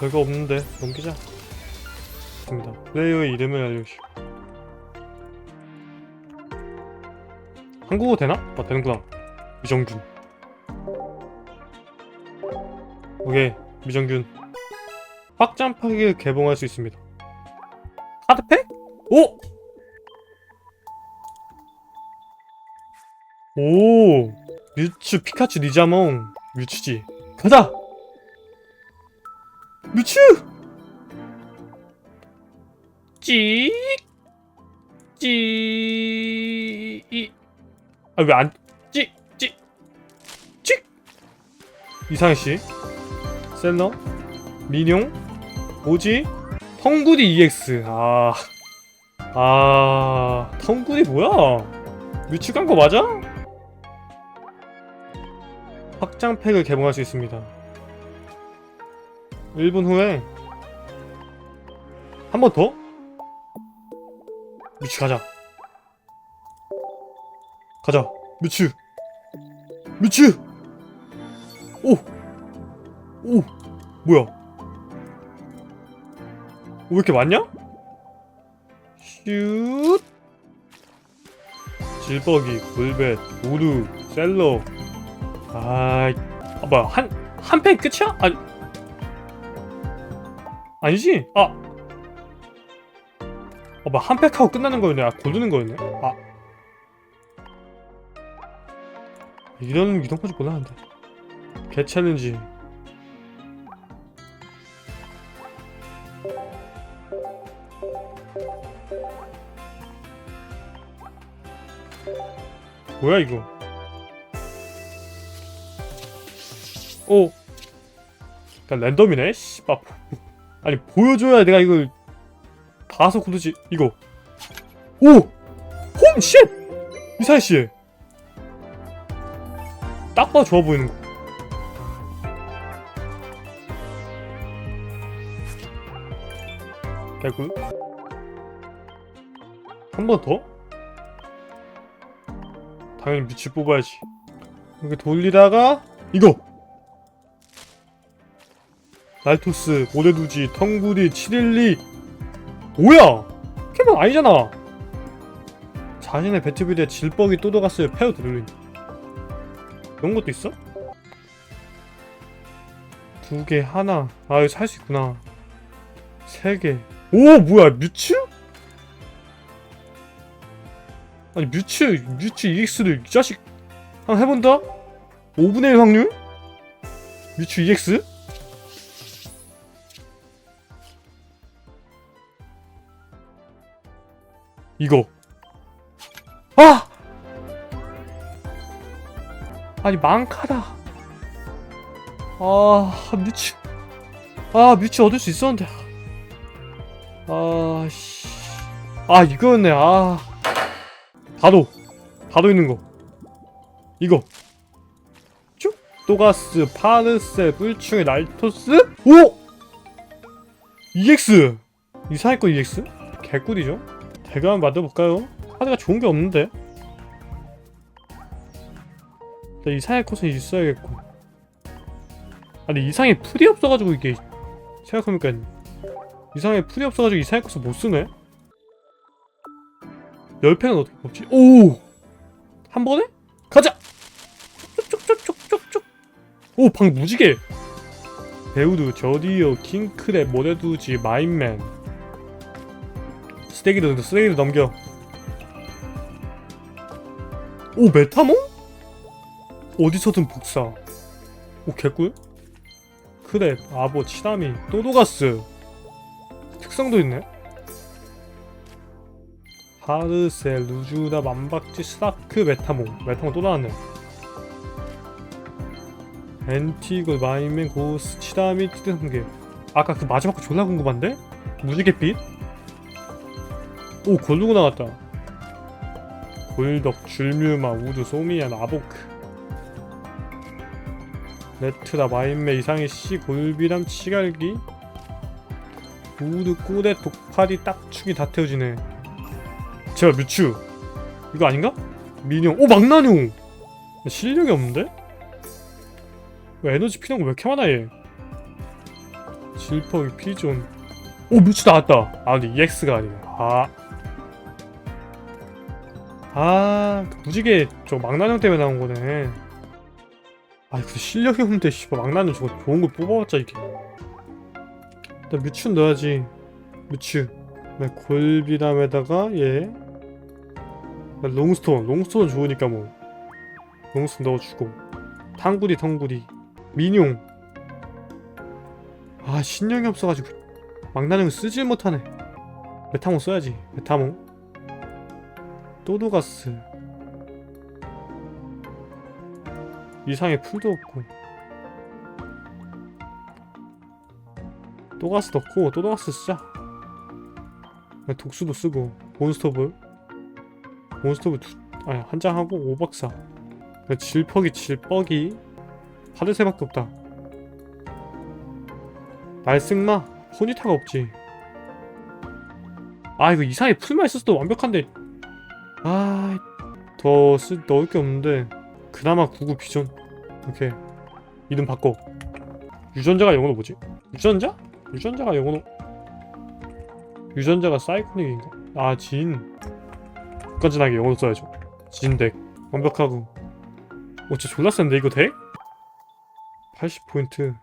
별거 없는데 넘기자. 좋습니다. 플레이어의 이름을 알려주시오 한국어 되나? 아 되는구나. 미정균. 오케이 미정균. 확장팩을 개봉할 수 있습니다. 카드팩? 오! 오! 뮤츠 피카츄 니자몽. 뮤츠지. 가자 뮤츠 찍 찍. 아왜 안 찍? 찍? 찍? 이상희 씨 셀러 민용 오지 텅구리 EX 아. 아, 텅구리 뭐야? 뮤츠 간거 맞아? 확장팩을 개봉할 수 있습니다. 1분 후에 한 번 더? 뮤츠 가자. 가자. 뮤츠. 뮤츠. 오. 오. 뭐야? 왜 이렇게 많냐? 슛. 질버기, 불벳, 우루, 셀러. 아이, 아 뭐야 한 한 팬 끝이야? 아니 아니지? 아, 어, 뭐한 팩 하고 끝나는 거였네. 아, 고르는 거였네. 아, 이런 이런 건지 몰랐는데. 개 챌린지. 뭐야 이거? 오. 일단 랜덤이네. 씨발. 아니 보여줘야 내가 이걸 봐서 고르지. 이거. 오. 홈 쉣. 이사희 씨. 딱 봐 좋아 보이는 거. 개꿀. 한 번 더? 당연히 뮤츠 뽑아야지. 이렇게 돌리다가 이거. 날토스, 모래두지, 텅구리, 치릴리 뭐야? 포켓몬 아니잖아 자신의 배트빌에 질뻑이 또도갔어요 페어 드룰린 이런 것도 있어? 두 개, 하나 아 이거 살 수 있구나 세개 오 뭐야 뮤츠? 아니 뮤츠 뮤츠 EX를 이 자식 한번 해본다? 5분의 1 확률? 뮤츠 EX? 이거. 아! 아니 망카다. 아 뮤츠 아 뮤츠 얻을 수 있었는데. 아씨. 아 이거였네. 아. 바로 바로 있는 거. 이거. 쭉 또가스 파르셀 뿔충의 날토스? 오! EX 이사할 거 EX 개꿀이죠 대가 한번 만들어볼까요? 카드가 좋은 게 없는데 나 이상의 컷은 있어야겠고 아니 이상의 풀이 없어가지고 이게 생각해보니까 이상의 풀이 없어가지고 이상의 컷을 못쓰네 10팩은 어떻게 뽑지? 오! 한 번에? 가자! 쭉쭉쭉쭉쭉쭉 오! 방 무지개! 배우드, 저디어, 킹크랩, 모래두지, 마인맨 쓰레기도 쓰레기도 넘겨 오 메타몽? 어디서든 복사 오 개꿀? 크랩, 아보, 치다미, 또도가스 특성도 있네 하르셀, 루주다, 만박지, 스타크, 메타몽 메타몽 또 나왔네 앤티그, 마이맨, 고스, 치다미, 티드한개 아까 그 마지막 거 졸라 궁금한데? 무지갯빛? 오 골루고 나왔다? 골덕, 줄뮤마, 우드, 소미안, 아보크. 레트라, 마인메, 이상의 씨, 골비람, 치갈기. 우드, 꼬대, 독파리, 딱축이 다 태워지네. 제가 뮤츠. 이거 아닌가? 민용, 오 망나뇽! 실력이 없는데? 왜 에너지 필요한 거 왜 이렇게 많아 얘? 질퍽이 피존 오 뮤츠 나왔다. 아 근데 EX가 아니네. 아 아, 그 무지개 저 망나뇽 때문에 나온 거네. 아니, 그 실력이 없는데, 씨발, 망나뇽 저거 좋은 걸 뽑아봤자, 이게. 일단 뮤츠 넣어야지. 뮤츠. 네, 골비람에다가, 얘. 네, 롱스톤. 롱스톤 좋으니까 뭐. 롱스톤 넣어주고. 탕구리, 텅구리. 민용. 아, 신령이 없어가지고. 망나뇽을 쓰질 못하네. 메타몽 써야지. 메타몽. 또도가스 이상의 풀도 없고. 또 가스 넣고 또도가스 쓰자 독수도 쓰고. 몬스터볼. 몬스터볼 두, 아니 한 장 하고 오박사. 질퍽이 질뻑이. 파르세밖에 없다. 날승마? 호니타가 없지. 아 이거 이상의 풀만 있었어도 완벽한데 아, 더 쓰, 넣을 게 없는데 그나마 구구 비전 오케이 이름 바꿔 유전자가 영어로 뭐지? 유전자? 유전자가 영어로 유전자가 사이코닉인가? 아, 진 깐진하게 영어로 써야죠 진덱 완벽하고 어, 진짜 졸라 센데 이거 덱? 80포인트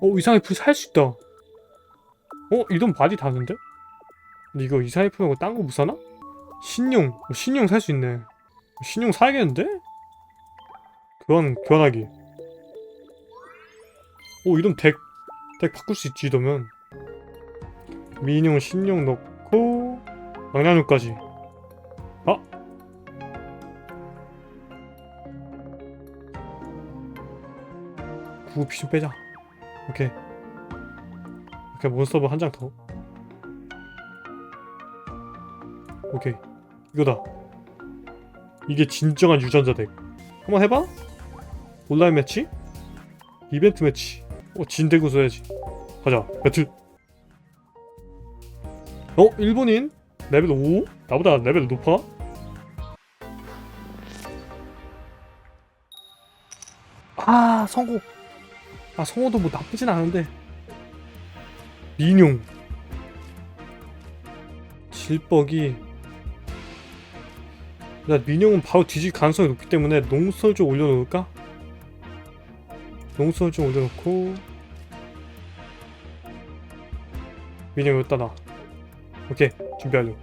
어, 이상의 풀살수 있다 어? 이돈 바디 다는데? 근데 이거 이상의 풀 말고 딴 거 못 사나? 신용 어, 신용 살 수 있네. 신용 사야겠는데? 교환 교환하기. 오 이런 덱, 덱 바꿀 수 있지 이러면. 민용 신용 넣고 망나뇽까지. 아? 구급 피좀 빼자. 오케이. 오케이 몬스터볼 한 장 더. 오케이 이거다 이게 진정한 유전자 덱 한번 해봐? 온라인 매치? 이벤트 매치 어 진대구 써야지 가자 배틀 어? 일본인? 레벨 5? 나보다 레벨 높아? 아 성공 아 성호도 뭐 나쁘진 않은데 민용 질뻑이 나 민용은 바로 뒤질 가능성이 높기 때문에 농설 좀 올려놓을까? 농설 좀 올려놓고 민용 여기다 놔. 오케이 준비 완료.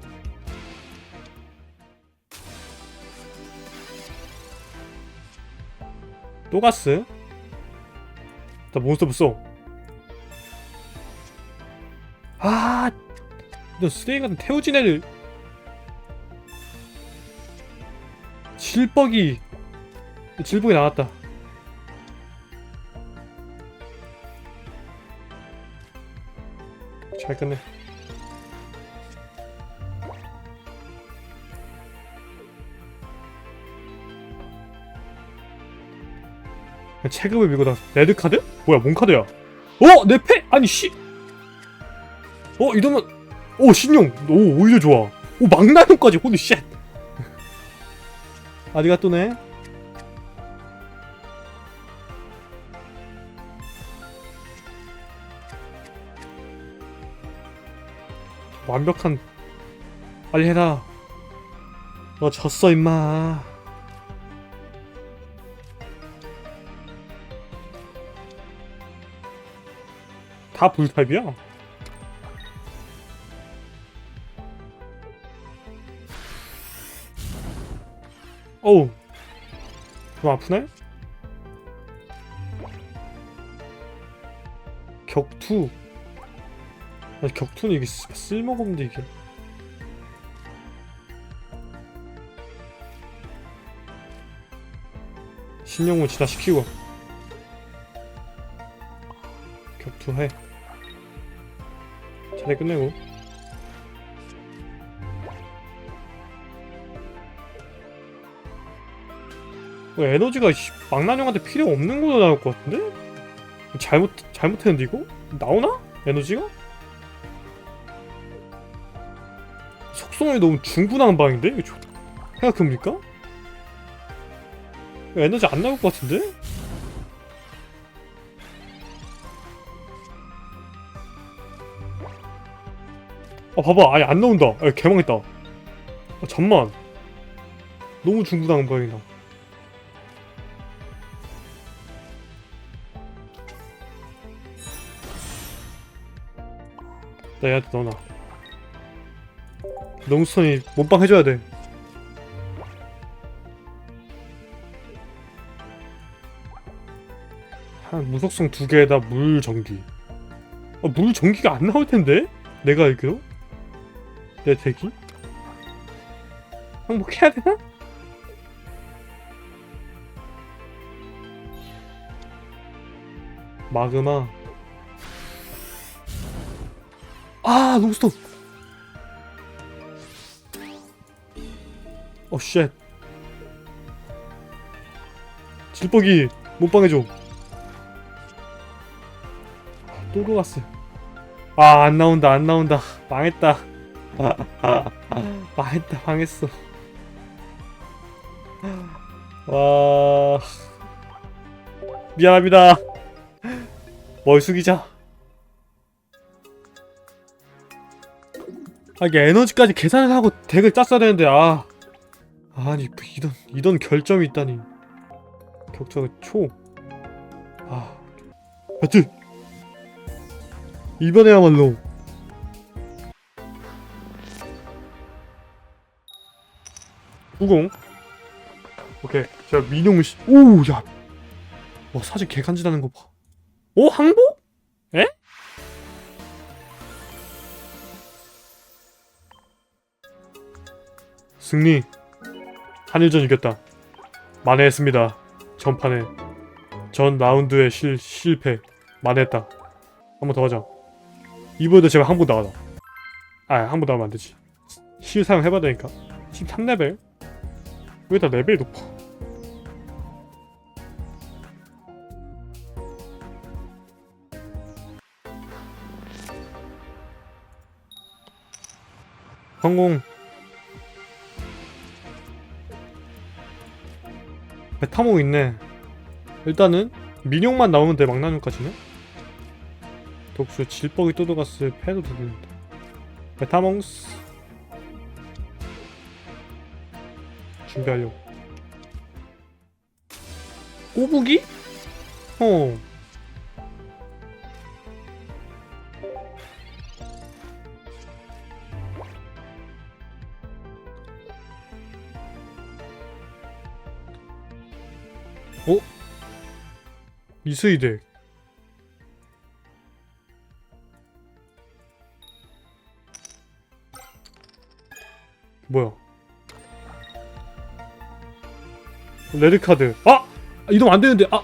또 가스? 나 몬스터 부숴 아, 너 쓰레기 같은 태우진 애를 질뻑이 질뻑이 나왔다. 잘 끝내. 체급을 밀고 나 레드 카드? 뭐야 뭔 카드야? 어? 내 패? 아니 씨. 어 이러면 오 신용 오 오히려 좋아. 오 막나는까지 홀리 쉣. 아리가또네. 완벽한 빨리 해라. 너 졌어 임마. 다 불타입이야 어우. 좀 아프네? 격투. 아니 격투는 이게 쓰- 쓸모가 없는데 이게. 신용을 진화시키고. 격투해. 차례 끝내고 에너지가 씨, 망나뇽한테 필요 없는 걸로 나올 것 같은데? 잘못 잘못했는데 이거 나오나? 에너지가? 속성이 너무 중분한 방인데 이거 조- 생각해보니까 에너지 안 나올 것 같은데? 아 봐봐 아예 안 나온다 아 개망했다 아 잠만 너무 중구당한 모양이다 나 얘한테 넣어놔 농수선이 몸빵 해줘야 돼 한 무속성 두 개에다 물 전기 아, 물 전기가 안 나올 텐데? 내가 알기로? 내 대기? 항복해야 되나? 마그마 아 노스톱. 어쉣. 질뻑이 몸빵해줘. 또 들어갔어. 아 안 나온다 안 나온다. 망했다. 망했다 망했어. 와. 미안합니다. 뭘 숙이자 아 이게 에너지까지 계산을 하고 덱을 짰어야 되는데 아. 아니 이런 이런 결점이 있다니. 격차가 초아. 하여튼. 이번에야말로. 우공. 오케이. 제가 민용 씨 오야. 와 사진 개간지나는 거봐. 오 항복? 승리. 한일전 이겼다. 만회했습니다. 전판에. 전 라운드의 실, 실패. 만회했다. 한 번 더 하자. 이번에도 제가 한번 나가자. 아 한 번 나가면 안 되지. 실 사용 해봐야 되니까. 13레벨? 왜 다 레벨이 높아? 성공 메타모 있네. 일단은 민용만 나오면 돼 막나뇽까지는. 독수 질뻑이 또도가스 패도 되는데. 메타몽스. 준비하려고. 꼬부기? 어 어? 미스이덱 뭐야 레드카드 아! 이동 안되는데 아!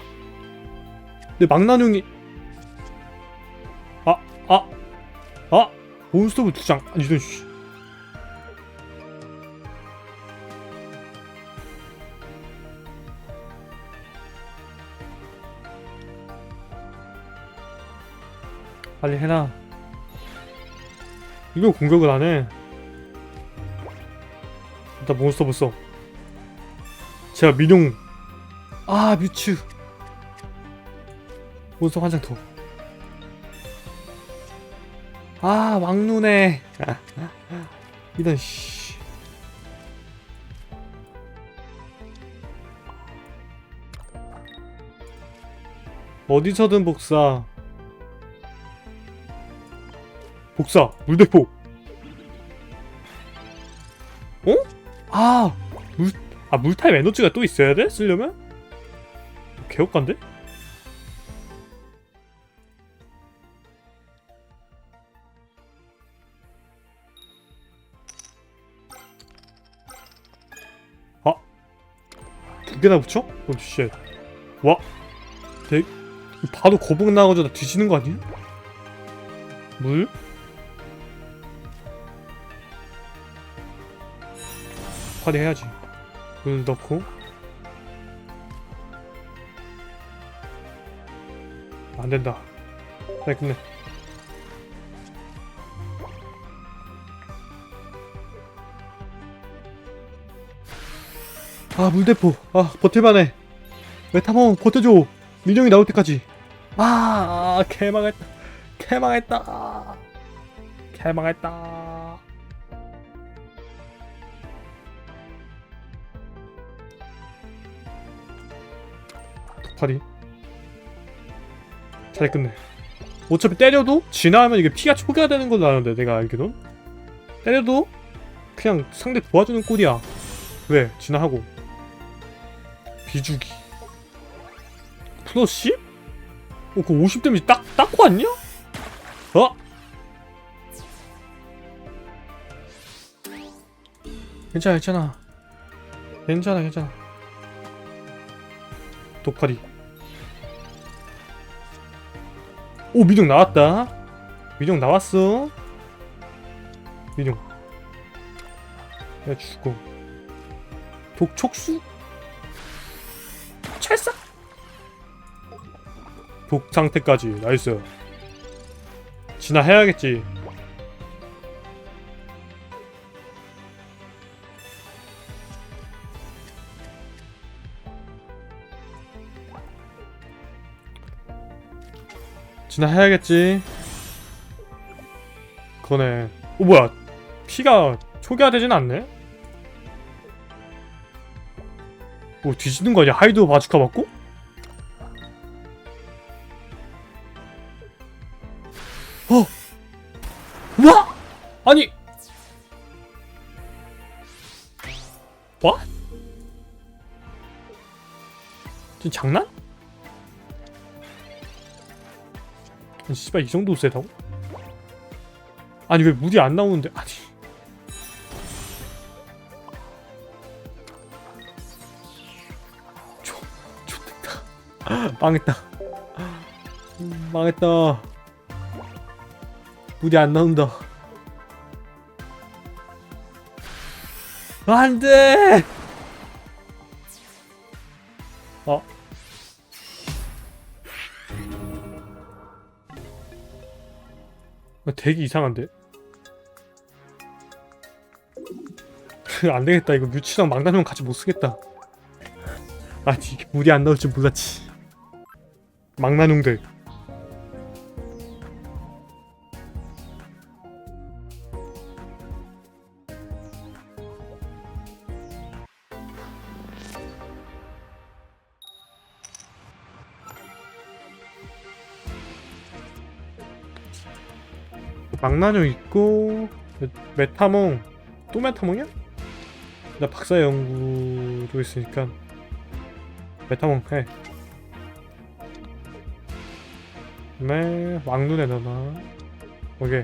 내 망나뇽이 아! 아! 아! 몬스터브 두장 이런 빨리 해라 이거 공격을 안해. 일단 몬스터 보써 제가 민용. 아 뮤츠. 몬스터 한 장 더. 아 왕눈에. 이런 씨. 어디서든 복사 복사 물대포 어? 아 물, 아 물타입 에너지가 또 있어야 돼? 쓰려면? 개업간데? 아? 두 개나 붙여? 오 쉣. 와. 대, 바로 거북 나가지고 나 뒤지는 거 아니야? 물? 처리해야지. 물 넣고. 안된다. 빨리 끝내. 아 물대포 아 버틸만해. 메타몽 버텨줘. 민영이 나올 때까지. 아 개망했다. 개망했다. 개망했다 파리 잘 끝내 어차피 때려도 진화하면 이게 피가 초기화 되는 걸로 아는데 내가 알기론 때려도 그냥 상대 도와주는 꼴이야 왜 진화하고 비주기 10? 어, 그 50 데미지 딱, 딱 왔냐? 어? 괜찮아, 괜찮아. 괜찮아, 괜찮아. 독파리. 오, 민용 나왔다. 민용 나왔어. 민용. 야, 죽어. 독촉수? 찰싹? 독 상태까지 나이스 진화해야겠지 진화해야겠지. 그거네. 어 뭐야. 피가 초기화되진 않네? 뭐 뒤지는 거 아니야? 하이드 바주카 맞고? 씨발 이 정도 세다고? 아니 왜 물이 안 나오는데 아니 조, 좋겠다 망했다 음, 망했다 물이 안 나온다. 안 돼! 되게 이상한데? 안 되겠다. 이거 뮤치랑 망나뇽 같이 못 쓰겠다. 아, 이게 물이 안 나올 줄 몰랐지. 망나뇽들. 망나뇽 있고 메, 메타몽 또 메타몽이야? 나 박사 연구도 있으니까 메타몽 해. 네 왕눈에 넣어놔. 오케이.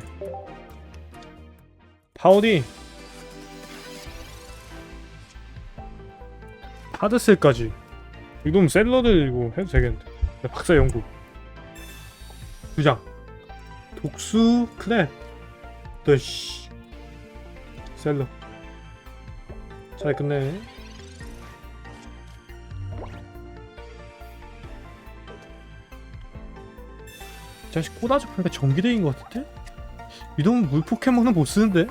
파우디. 하드셀까지. 이놈 이거 해도 되겠는데. 나 박사 연구. 두 장. 독수 크랩 더씨 셀러 잘 끝내 이 자식 꼬다지 보니까 전기대인 것 같은데? 이놈 물 포켓몬은 못 쓰는데?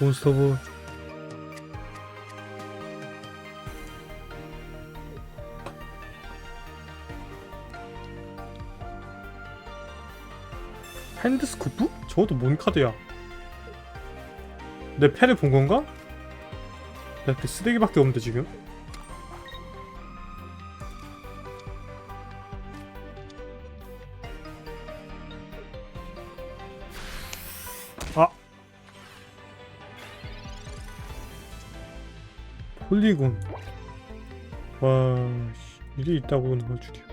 몬스터볼 핸드스코프? 저것도 뭔 카드야? 내 펜을 본 건가? 나 그 쓰레기밖에 없는데 지금? 아 폴리곤 와 씨, 일이 있다고 나올 줄이야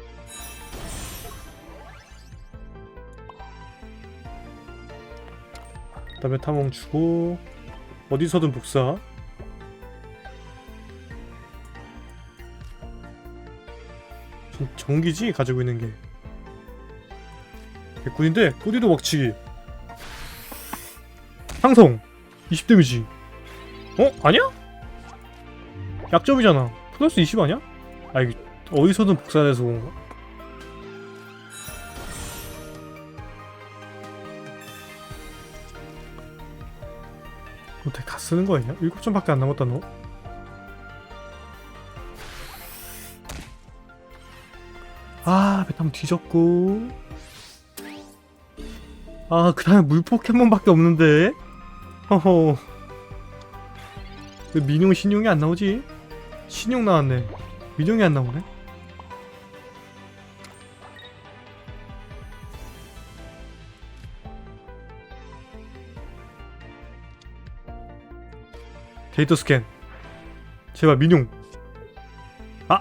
그 다음에 탐험 주고 어디서든 복사 전기지 가지고 있는 게 개꿀인데 꼬리도 먹치기 상성 20 데미지 어? 아니야? 약점이잖아 플러스 20 아니야? 아 이게 어디서든 복사돼서 그런가? 쓰는 거 아니야? 7점밖에 안 남았다 너? 아 베탐 뒤졌고 아, 그 다음에 물 포켓몬밖에 없는데? 허허. 왜 민용, 신용이 안 나오지? 신용 나왔네. 민용이 안 나오네? 데이터 스캔. 제발 민용. 아!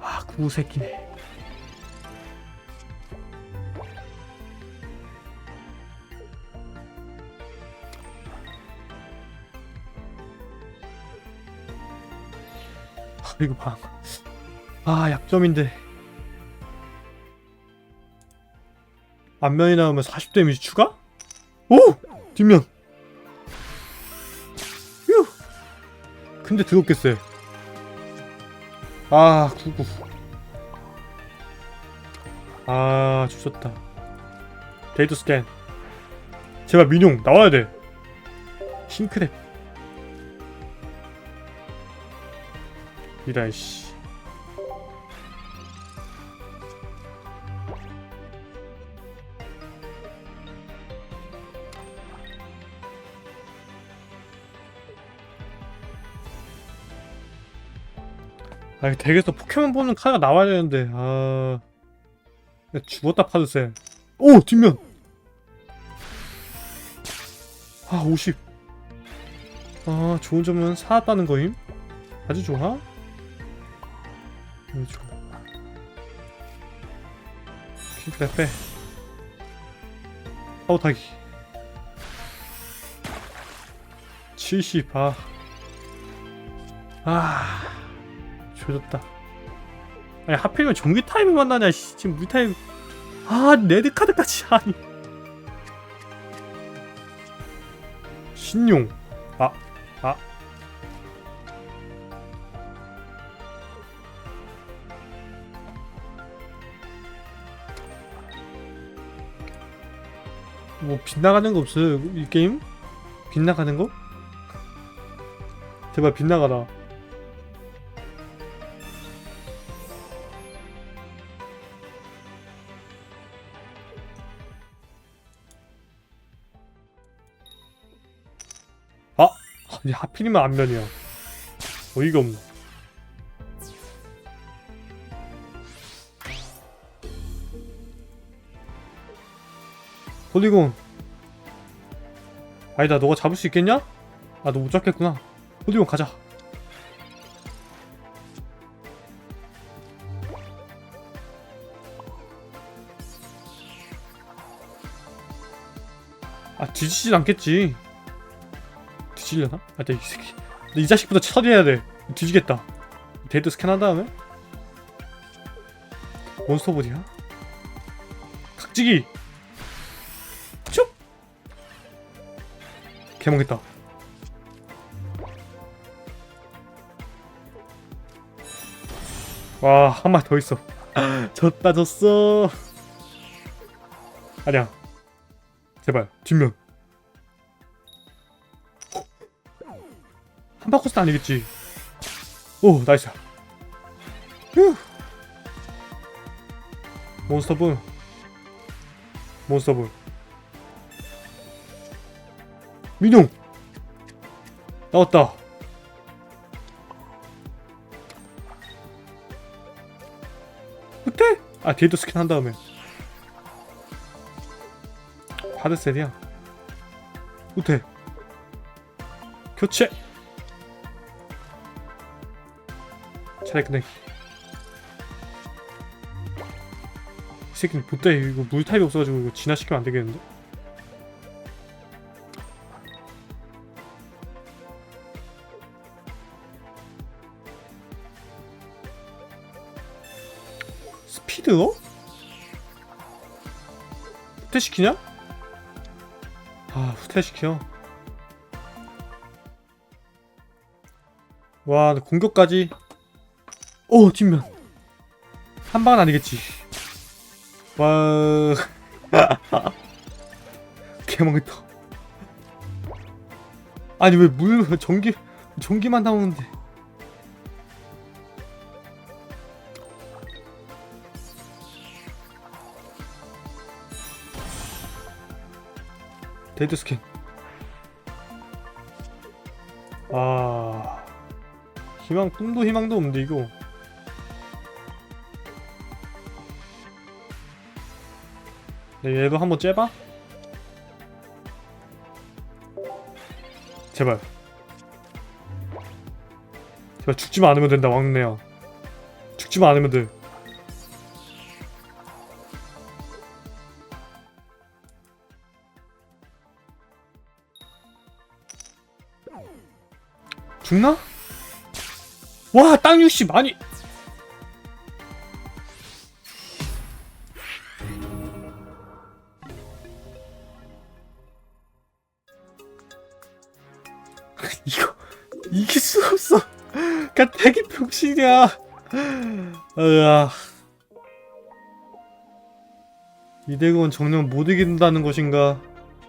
아, 구새끼네. 아, 이거 봐. 아, 약점인데. 앞면이 나오면 40 데미지 추가? 오! 뒷면. 근데 더럽게 세. 아, 구구. 아, 주셨다. 데이터 스캔. 제발 민용 나와야 돼. 싱크랩. 이라 씨. 아, 이 덱에서 포켓몬 보는 카드가 나와야 되는데, 아. 야, 죽었다, 파드세. 오! 뒷면! 아, 50. 아, 좋은 점은 사왔다는 거임? 아주 좋아? 음, 좋아. 킹크랩 빼. 파워 타기. 70, 아. 아. 조졌다. 아니 하필이면 종기 타임을 만나냐 씨 지금 물 타임 아 레드 카드까지 아니 신용 아 아. 뭐 빗나가는 거 없어요 이 게임? 빗나가는 거? 제발 빗나가라 아니 하필이면 안면이야. 어이가 없네. 폴리곤. 아니다 너가 잡을 수 있겠냐? 아 너 못 잡겠구나. 폴리곤 가자. 아 뒤지진 않겠지 뒤질려나? 아, 나이 새끼. 나이 자식부터 처리해야 돼. 뒤지겠다. 데이터 스캔한 다음에 몬스터볼이야? 각지기. 쭉. 개망했다. 와, 한 마리 더 있어. 졌다, 졌어. 아니야. 제발, 뒷면. 한바코스 아니겠지? 오 나이스. 휴. 몬스터볼. 몬스터볼. 민용 나왔다. 어때? 아 데이터 스캔 한 다음에. 하드셋이야. 어때? 교체 차라리 이 새끼는 보따 이거 물 타입이 없어가지고 이거 진화시키면 안 되겠는데? 스피드업? 후퇴시키냐? 아 후퇴시켜 와 공격까지 오 뒷면. 한 방은 아니겠지. 와. 개망했다. 아니 왜 물 전기 전기만 나오는데. 데드 스킨 아. 희망 꿈도 희망도 없는데 이거 네, 얘도 한번 째봐 제발 제발 죽지만 않으면 된다 왕래야 죽지만 않으면 돼 죽나? 와, 땅 60 많이. 병신이야. 으아. 이대건 정령 못 이긴다는 것인가?